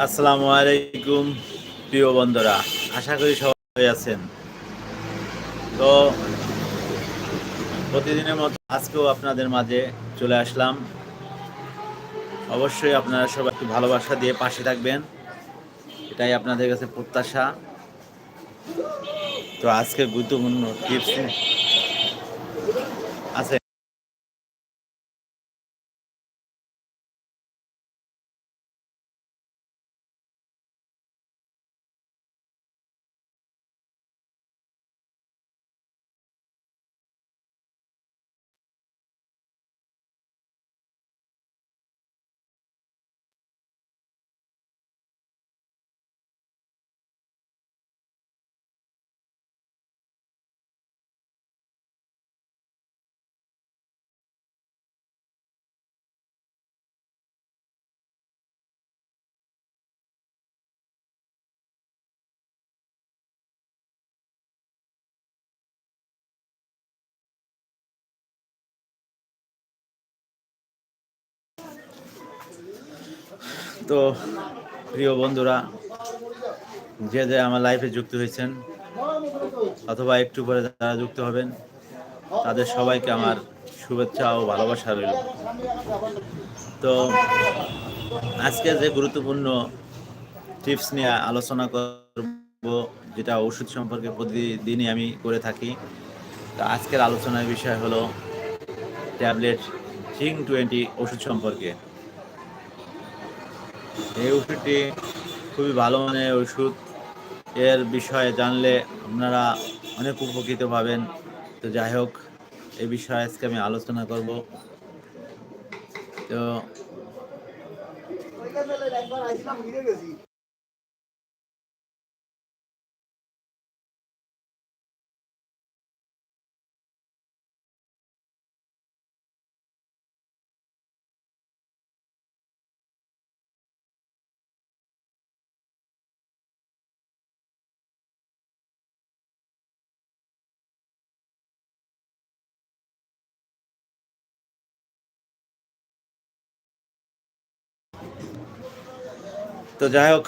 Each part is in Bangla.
আসসালামু আলাইকুম, প্রিয় বন্ধুরা। আশা করি সবাই আছেন। তো, প্রতিদিনের মতো আজকেও আপনাদের মাঝে চলে আসলাম। অবশ্যই আপনারা সবাই একটু ভালোবাসা দিয়ে পাশে থাকবেন। এটাই আপনাদের কাছে প্রত্যাশা। তো আজকে গুরুত্বপূর্ণ টিপস আছে তো প্রিয় বন্ধুরা, যে যে আমার লাইফে যুক্ত হয়েছেন, অথবা একটু পরে যারা যুক্ত হবেন, তাদের সবাইকে আমার শুভেচ্ছা ও ভালোবাসা রইল। তো আজকে যে গুরুত্বপূর্ণ টিপস নিয়ে আলোচনা করব, যেটা ওষুধ সম্পর্কে প্রতিদিনই আমি করে থাকি, তো আজকের আলোচনার বিষয় হলো ট্যাবলেট জিং টোয়েন্টি ওষুধ সম্পর্কে। এই ওষুধটি খুবই ভালো মানের ওষুধ। এর বিষয়ে জানলে আপনারা অনেক উপকৃত পাবেন। তো যাই হোক এ বিষয়ে আজকে আমি আলোচনা করব। তো তো যাই হোক,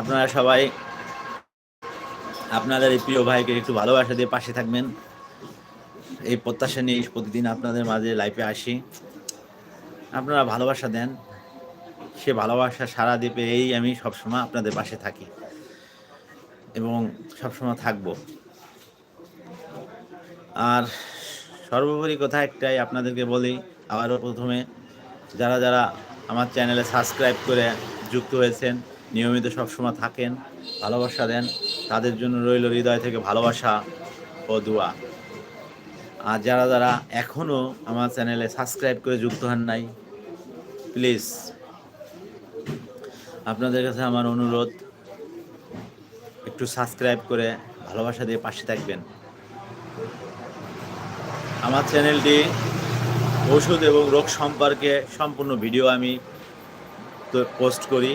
আপনারা সবাই আপনাদের এই প্রিয় ভাইকে একটু ভালোবাসা দিয়ে পাশে থাকবেন। এই প্রত্যাশা নিয়ে প্রতিদিন আপনাদের মাঝে লাইফে আসি। আপনারা ভালোবাসা দেন। সে ভালোবাসা সারা দ্বীপে এই আমি সবসময় আপনাদের পাশে থাকি এবং সবসময় থাকব। আর সর্বোপরি কথা একটাই আপনাদেরকে বলি, আবারও প্রথমে, যারা যারা আমার চ্যানেলে সাবস্ক্রাইব করে যুক্ত হয়েছেন, নিয়মিত সবসময় থাকেন, ভালোবাসা দেন, তাদের জন্য রইল হৃদয় থেকে ভালোবাসা ও দোয়া। আর যারা যারা এখনও আমার চ্যানেলে সাবস্ক্রাইব করে যুক্ত হন নাই, প্লিজ, আপনাদের কাছে আমার অনুরোধ, একটু সাবস্ক্রাইব করে ভালোবাসা দিয়ে পাশে থাকবেন। আমার চ্যানেলটি ওষুধ এবং রোগ সম্পর্কে সম্পূর্ণ ভিডিও আমি পোস্ট করি,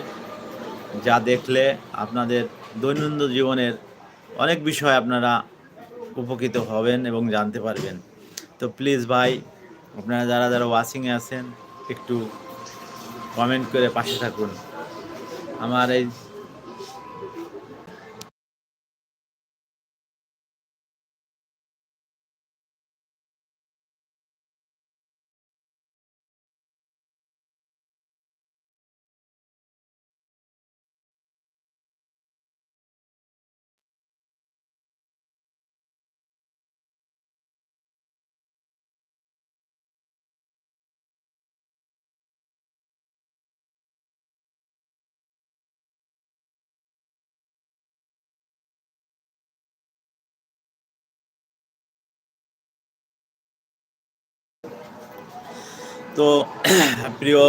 যা দেখলে আপনাদের দৈনন্দিন জীবনের অনেক বিষয় আপনারা উপকৃত হবেন এবং জানতে পারবেন। তো প্লিজ ভাই, আপনারা যারা যারা ওয়াচিংয়ে আছেন, একটু কমেন্ট করে পাশে থাকুন। আমার এই তো, প্রিয়,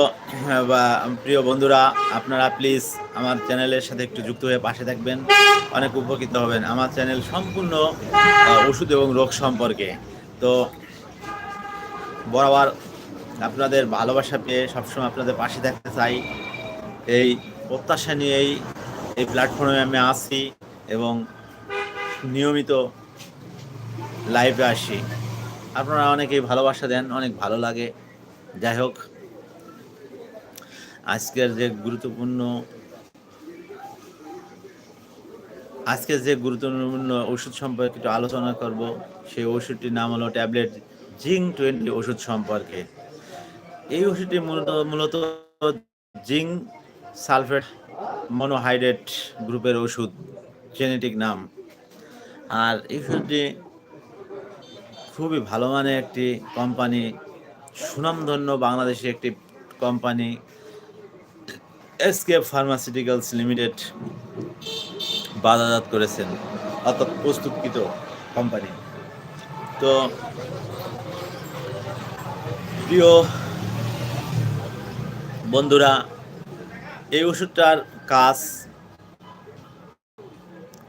বা, প্রিয় বন্ধুরা, আপনারা প্লিজ আমার চ্যানেলের সাথে একটু যুক্ত হয়ে পাশে থাকবেন। অনেক উপকৃত হবেন আমার চ্যানেল সম্পূর্ণ ওষুধ এবং রোগ সম্পর্কে। তো, বরাবর আপনাদের ভালোবাসা পেয়ে সবসময় আপনাদের পাশে থাকতে চাই। এই প্রত্যাশা নিয়েই এই প্ল্যাটফর্মে আমি আসি এবং নিয়মিত লাইভে আসি। আপনারা অনেকেই ভালোবাসা দেন, অনেক ভালো লাগে। যাই হোক, আজকের যে গুরুত্বপূর্ণ, আজকের যে গুরুত্বপূর্ণ ওষুধ সম্পর্কে একটু আলোচনা করব, সেই ওষুধটির নাম হলো ট্যাবলেট জিং টোয়েন্টি ওষুধ সম্পর্কে। এই ওষুধটি মূলত মূলত জিং সালফেট মনোহাইড্রেট গ্রুপের ওষুধ, জেনেটিক নাম। আর এই ওষুধটি খুবই ভালো মানের একটি কোম্পানি সুনামধন্য বাংলাদেশি একটি কোম্পানি এসকেপ ফার্মাসিউটিক্যালস লিমিটেড বাজারজাত করেছেন, অর্থাৎ প্রস্তুতকৃত কোম্পানি তো, প্রিয় বন্ধুরা, এই ওষুধটার কাজ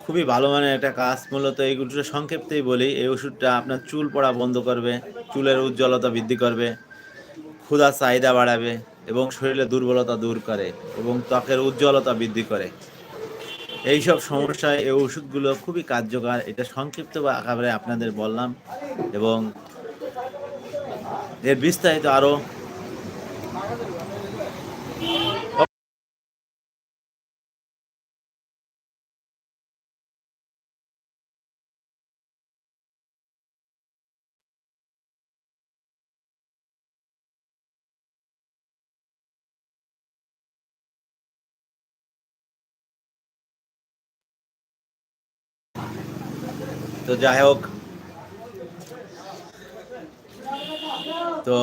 খুবই ভালো মানের একটা কাজ। মূলত এই ওষুধটা সংক্ষেপতেই বলি, এই ওষুধটা আপনার চুল পড়া বন্ধ করবে, চুলের উজ্জ্বলতা বৃদ্ধি করবে ক্ষুধা চাহিদা বাড়াবে এবং শরীরে দুর্বলতা দূর করে এবং ত্বকের উজ্জ্বলতা বৃদ্ধি করে। এই সব সমস্যায় এই ওষুধগুলো খুবই কার্যকর, এটা সংক্ষিপ্ত বা আকারে আপনাদের বললাম এবং এর বিস্তারিত আরও তো যাই হোক। তো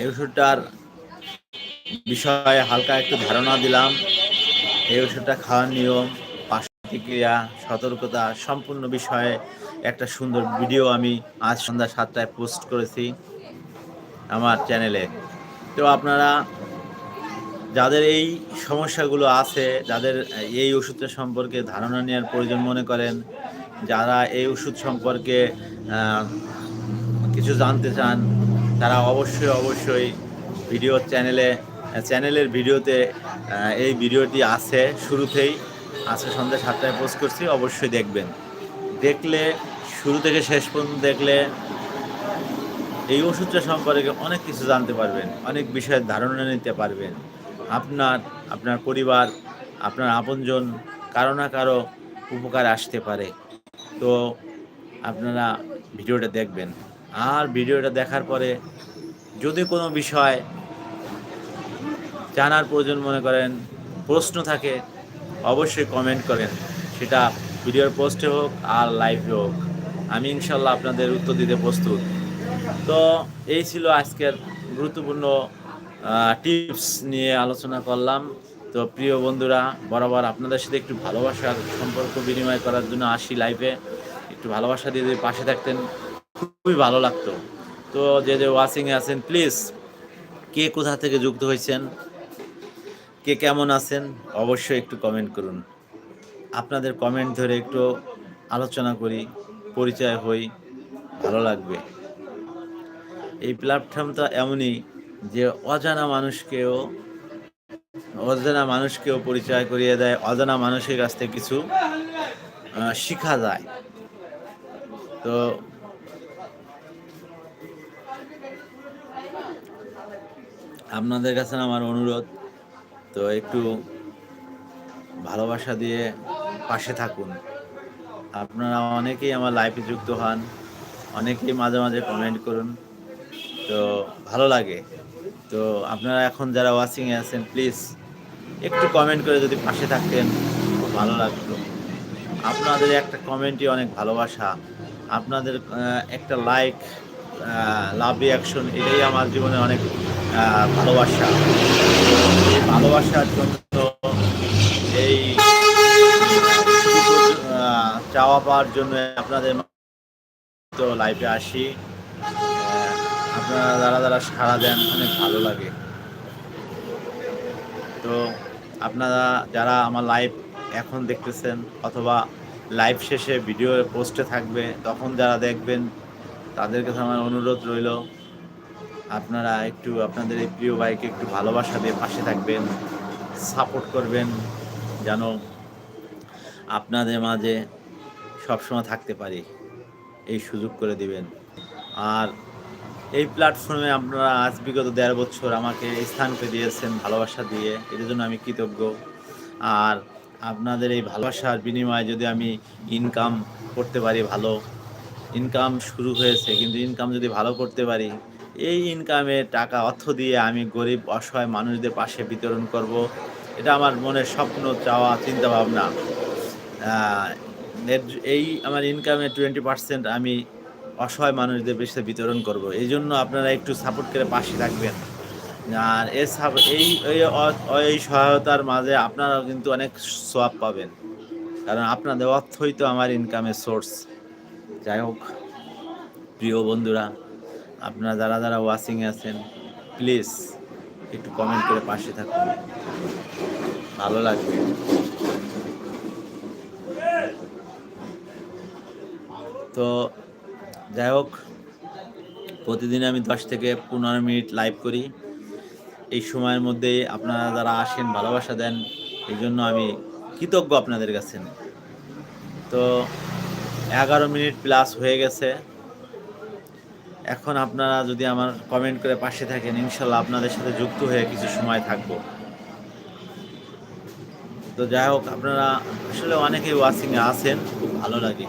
এই ওষুধটার বিষয়ে হালকা একটু ধারণা দিলাম। এই ওষুধটা খাওয়ার নিয়ম প্রতিক্রিয়া সতর্কতা সম্পূর্ণ বিষয়ে একটা সুন্দর ভিডিও আমি আজ সন্ধ্যা সাতটায় পোস্ট করেছি আমার চ্যানেলে। তো আপনারা যাদের এই সমস্যাগুলো আছে, যাদের এই ওষুধটা সম্পর্কে ধারণা নেওয়ার প্রয়োজন মনে করেন যারা এই ওষুধ সম্পর্কে কিছু জানতে চান, তারা অবশ্যই অবশ্যই ভিডিও চ্যানেলে চ্যানেলের ভিডিওতে এই ভিডিওটি আছে, শুরুতেই আজকে সন্ধ্যা সাতটায় পোস্ট করছি, অবশ্যই দেখবেন। দেখলে, শুরু থেকে শেষ পর্যন্ত দেখলে এই ওষুধটা সম্পর্কে অনেক কিছু জানতে পারবেন, অনেক বিষয়ের ধারণা নিতে পারবেন। আপনার আপনার পরিবার, আপনার আপনজন, কারও না কারও উপকার আসতে পারে। তো আপনারা ভিডিওটা দেখবেন। আর ভিডিওটা দেখার পরে যদি কোনো বিষয় জানার প্রয়োজন মনে করেন, প্রশ্ন থাকে, অবশ্যই কমেন্ট করেন। সেটা ভিডিওর পোস্টে হোক আর লাইভে হোক। আমি ইনশাল্লাহ আপনাদের উত্তর দিতে প্রস্তুত। তো এই ছিল আজকের গুরুত্বপূর্ণ টিপস নিয়ে আলোচনা করলাম। তো প্রিয় বন্ধুরা, বরাবর আপনাদের সাথে একটু ভালোবাসার সম্পর্ক বিনিময় করার জন্য আসি লাইফে একটু ভালোবাসা দিয়ে যদি পাশে থাকতেন, খুবই ভালো লাগতো। তো যে যে ওয়াচিংয়ে আছেন প্লিজ কে কোথা থেকে যুক্ত হয়েছেন? কে কেমন আছেন? অবশ্যই একটু কমেন্ট করুন। আপনাদের কমেন্ট ধরে একটু আলোচনা করি, পরিচয় হই, ভালো লাগবে। এই প্ল্যাটফর্মটা এমনই যে অজানা মানুষকেও অজানা মানুষকেও পরিচয় করিয়ে দেয়, অজানা মানুষের কাছ থেকে কিছু শিখা যায়। তো আপনাদের কাছে আমার অনুরোধ, তো একটু ভালোবাসা দিয়ে পাশে থাকুন। আপনারা অনেকেই আমার লাইফে যুক্ত হন, অনেকেই মাঝে মাঝে কমেন্ট করুন, তো ভালো লাগে। তো আপনারা এখন যারা ওয়াচিংয়ে আছেন প্লিজ একটু কমেন্ট করে যদি পাশে থাকতেন, খুব ভালো লাগতো। আপনাদের একটা কমেন্টই অনেক ভালোবাসা। আপনাদের একটা লাইক লাভ রিয়াকশন এটাই আমার জীবনে অনেক ভালোবাসা। ভালোবাসার জন্য এই চাওয়া পাওয়ার জন্য আপনাদের তো লাইফে আসি। আপনারা যারা যারা সাড়া দেন, অনেক ভালো লাগে। তো আপনারা যারা আমার লাইভ এখন দেখতেছেন অথবা লাইভ শেষে ভিডিও পোস্টে থাকবে, তখন যারা দেখবেন তাদের কাছে আমার অনুরোধ রইল, আপনারা একটু আপনাদের এই প্রিয় ভাইকে একটু ভালোবাসা দিয়ে পাশে থাকবেন সাপোর্ট করবেন, যেন আপনাদের মাঝে সবসময় থাকতে পারি, এই সুযোগ করে দিবেন। আর এই প্ল্যাটফর্মে আপনারা আজ বিগত দেড় বছর আমাকে স্থান করে দিয়েছেন, ভালোবাসা দিয়ে। এর জন্য আমি কৃতজ্ঞ। আর আপনাদের এই ভালোবাসার বিনিময়ে যদি আমি ইনকাম করতে পারি ভালো ইনকাম শুরু হয়েছে, কিন্তু ইনকাম যদি ভালো করতে পারি, এই ইনকামে টাকা, অর্থ দিয়ে আমি গরিব, অসহায় মানুষদের পাশে বিতরণ করব। এটা আমার মনের স্বপ্ন, চাওয়া চিন্তা ভাবনা এই আমার ইনকামের টোয়েন্টি পার্সেন্ট আমি অসহায় মানুষদের বেশি বিতরণ করব। এই জন্য আপনারা একটু সাপোর্ট করে পাশে থাকবেন। আর এ সাপ- এই এই সহায়তার মাঝে আপনারাও কিন্তু অনেক সোয়াব পাবেন। কারণ আপনাদের অর্থই তো আমার ইনকামের সোর্স যাই হোক, প্রিয় বন্ধুরা, আপনারা যারা যারা ওয়াচিংয়ে আছেন প্লিজ একটু কমেন্ট করে পাশে থাকুন। ভালো লাগবে। তো যাই হোক, প্রতিদিন আমি দশ থেকে পনেরো মিনিট লাইভ করি। এই সময়ের মধ্যে আপনারা যারা আসেন, ভালোবাসা দেন, এই জন্য আমি কৃতজ্ঞ আপনাদের কাছে। তো এগারো মিনিট প্লাস হয়ে গেছে। এখন আপনারা যদি আমার কমেন্ট করে পাশে থাকেন, ইনশাল্লাহ আপনাদের সাথে যুক্ত হয়ে কিছু সময় থাকব। তো যাই হোক, আপনারা আসলে অনেকেই ওয়াচিংয়ে আছেন, খুব ভালো লাগে।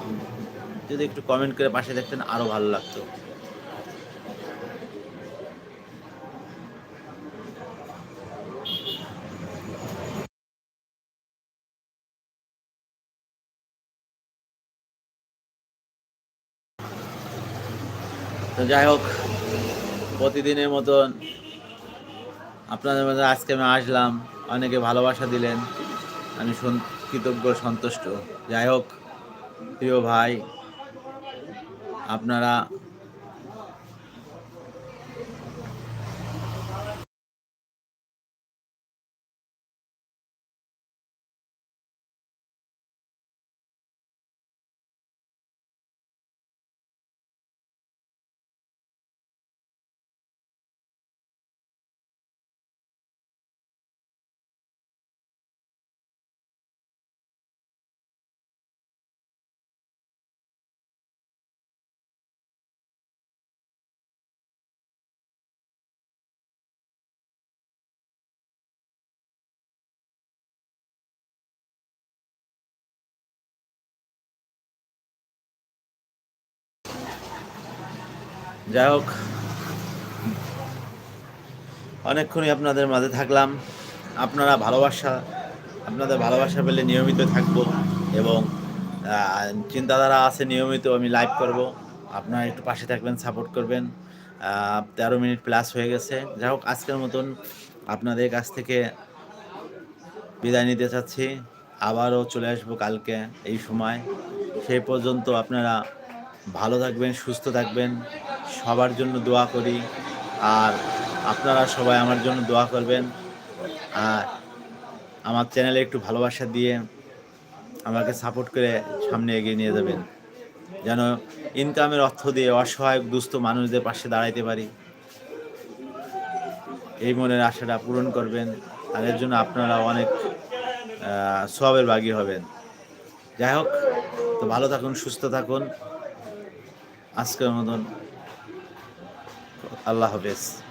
যদি একটু কমেন্ট করে পাশে দেখতেন আরও ভালো লাগতো। যাই হোক, প্রতিদিনের মতন আপনাদের মধ্যে আজকে আমি আসলাম। অনেকে ভালোবাসা দিলেন। আমি কৃতজ্ঞ, সন্তুষ্ট। যাই হোক, প্রিয় ভাই আপনারা যাই হোক, অনেকক্ষণই আপনাদের মাঝে থাকলাম। আপনারা ভালোবাসা, আপনাদের ভালোবাসা পেলে নিয়মিত থাকব এবং চিন্তাধারা আছে নিয়মিত আমি লাইভ করব। আপনারা একটু পাশে থাকবেন সাপোর্ট করবেন। তেরো মিনিট প্লাস হয়ে গেছে। যাই হোক, আজকের মতন আপনাদের কাছ থেকে বিদায় নিতে চাচ্ছি। আবারও চলে আসব কালকে এই সময়। সেই পর্যন্ত আপনারা ভালো থাকবেন, সুস্থ থাকবেন। সবার জন্য দোয়া করি। আর আপনারা সবাই আমার জন্য দোয়া করবেন। আর আমার চ্যানেলে একটু ভালোবাসা দিয়ে আমাকে সাপোর্ট করে সামনে এগিয়ে নিয়ে যাবেন। যেন ইনকামের অর্থ দিয়ে অসহায় দুস্থ মানুষদের পাশে দাঁড়াইতে পারি। এই মনের আশাটা পূরণ করবেন। আর এর জন্য আপনারা অনেক সবের বাগি হবেন। যাই হোক, তো ভালো থাকুন, সুস্থ থাকুন। আজকের মতন আল্লাহ হাফেজ।